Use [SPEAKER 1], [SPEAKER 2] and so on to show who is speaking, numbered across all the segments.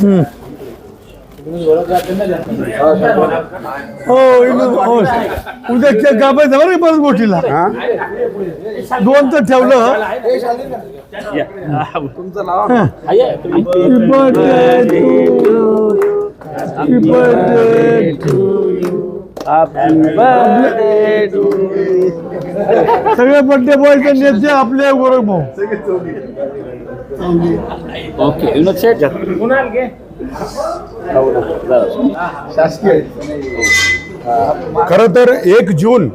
[SPEAKER 1] हम्म. हो इकडं- हो. उद्या केक कापायचं बरं का परत गोष्टीला दोन तर ठेवलं Happy birthday to you. Happy birthday to you. सगळे बड्डे बॉयचे नेते आपले गोरख भाऊ.
[SPEAKER 2] ओके विनोद शेठ
[SPEAKER 3] खरं तर एक जून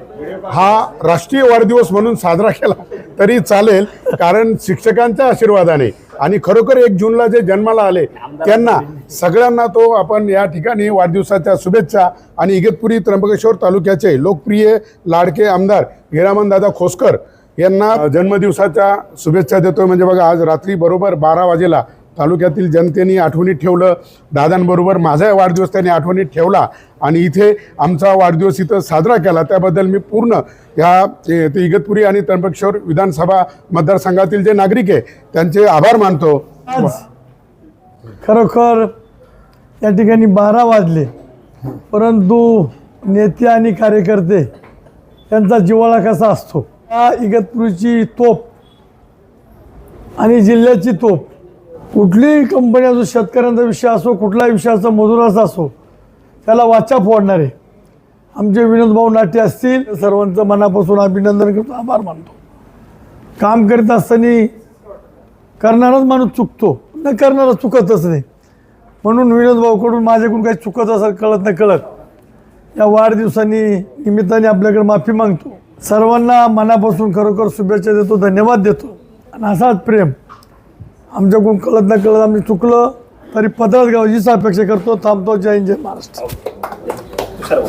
[SPEAKER 3] हा राष्ट्रीय वाढदिवस म्हणून साजरा केला तरी चालेल कारण शिक्षकांच्या आशीर्वादाने. आणि खरोखर एक जूनला जे जन्माला आले त्यांना सगळ्यांना तो आपण या ठिकाणी वाढदिवसाच्या शुभेच्छा आणि इगतपुरी त्र्यंबकेश्वर तालुक्याचे लोकप्रिय लाडके आमदार हिरामनदादा खोसकर यांना जन्मदिवसाच्या शुभेच्छा देतो म्हणजे बघा आज रात्री बरोबर बारा वाजेला तालुक्यातील जनतेने आठवणीत ठेवलं दादांबरोबर माझा वाढदिवस त्यांनी आठवणीत ठेवला. आणि इथे आमचा वाढदिवस इथं साजरा केला. त्याबद्दल मी पूर्ण ह्या ते इगतपुरी आणि त्र्यंबकेश्वर विधानसभा मतदारसंघातील जे नागरिक आहे त्यांचे आभार मानतो.
[SPEAKER 1] खरोखर या ठिकाणी बारा वाजले. परंतु नेते आणि कार्यकर्ते त्यांचा जिव्हाळा कसा असतो? या इगतपुरीची तोप आणि जिल्ह्याची तोप कुठलीही कंपनी असो शेतकऱ्यांचा विषय असो कुठलाही विषयाचा मजुराचा असो त्याला वाचा आहे. आमचे विनोद भाऊ नाट्य असतील सर्वांचं मनापासून अभिनंदन करतो आभार मानतो. काम करीत असताना करणाराच माणूस चुकतो न करणारा चुकतच नाही. म्हणून विनोद भाऊकडून माझ्याकडून काही चुकत असेल कळत नाही कळत. या वाढदिवसांनी निमित्ताने आपल्याकडे माफी मागतो. सर्वांना मनापासून खरोखर शुभेच्छा देतो धन्यवाद देतो. आणि असाच प्रेम. आमच्याकडून कळत नाही कळत आम्ही चुकलं तरी पत्रात गाव हीच अपेक्षा करतो थांबतो जय हिंद, जय महाराष्ट्र. हो.